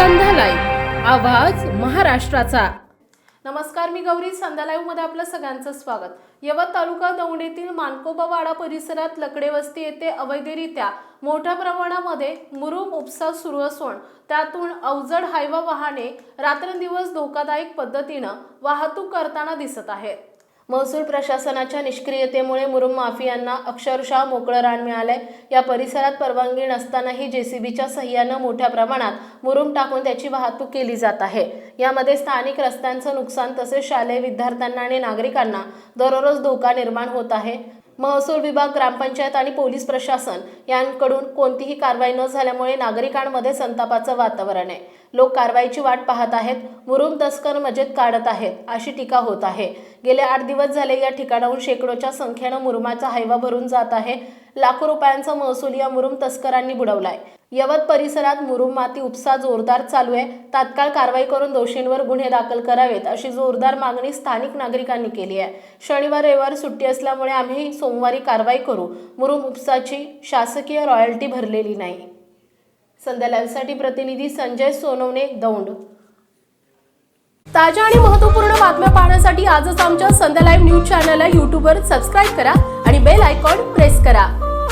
संध्या live आवाज महाराष्ट्राचा. नमस्कार मी गौरी संध्या लाईव्हमध्ये आपलं सगळ्यांचं स्वागत. यवत तालुका दौंडेतील मानकोबावाडा परिसरात लकडेवस्ती येथे अवैधरित्या मोठ्या प्रमाणामध्ये मुरुम उपसा सुरू असून त्यातून अवजड हायवा वाहने रात्रंदिवस धोकादायक पद्धतीनं वाहतूक करताना दिसत आहेत. महसूल प्रशासनाच्या निष्क्रियतेमुळे मुरुम माफियांना अक्षरशः मोकळं रान मिळालंय. या परिसरात परवानगी नसतानाही जेसीबीच्या सहाय्यानं मोठ्या प्रमाणात मुरुम टाकून त्याची वाहतूक केली जात आहे. यामध्ये स्थानिक रस्त्यांचं नुकसान तसेच शालेय विद्यार्थ्यांना आणि नागरिकांना दररोज धोका निर्माण होत आहे. महसूल विभाग ग्रामपंचायत आणि पोलीस प्रशासन यांकडून कोणतीही कारवाई न झाल्यामुळे नागरिकांमध्ये संतापाचं वातावरण आहे. लोक कारवाईची वाट पाहत आहेत मुरुम तस्कर मजेत काढत आहेत अशी टीका होत आहे. गेले आठ दिवस झाले या ठिकाणाहून शेकडोच्या संख्येनं मुरुमाचा हायवा भरून जात आहे. लाखो रुपयांचा महसूल या मुरुम तस्करांनी बुडवलाय. यवत परिसरात मुरुम माती उपसा जोरदार चालू आहे. तात्काळ कारवाई करून दोषींवर गुन्हे दाखल करावेत अशी जोरदार मागणी स्थानिक नागरिकांनी केली आहे. शनिवार रविवार सुट्टी असल्यामुळे आम्ही सोमवारी कारवाई करू. मुरुम उपसाची शासकीय रॉयल्टी भरलेली नाही. संध्या लाईव्हसाठी प्रतिनिधी संजय सोनवणे दौंड. ताज्या आणि महत्त्वपूर्ण बातम्या पाहण्यासाठी आजच आमच्या संध्या लाईव्ह न्यूज चॅनलला यूट्यूबवर सबस्क्राईब करा आणि बेल आयकॉन प्रेस करा.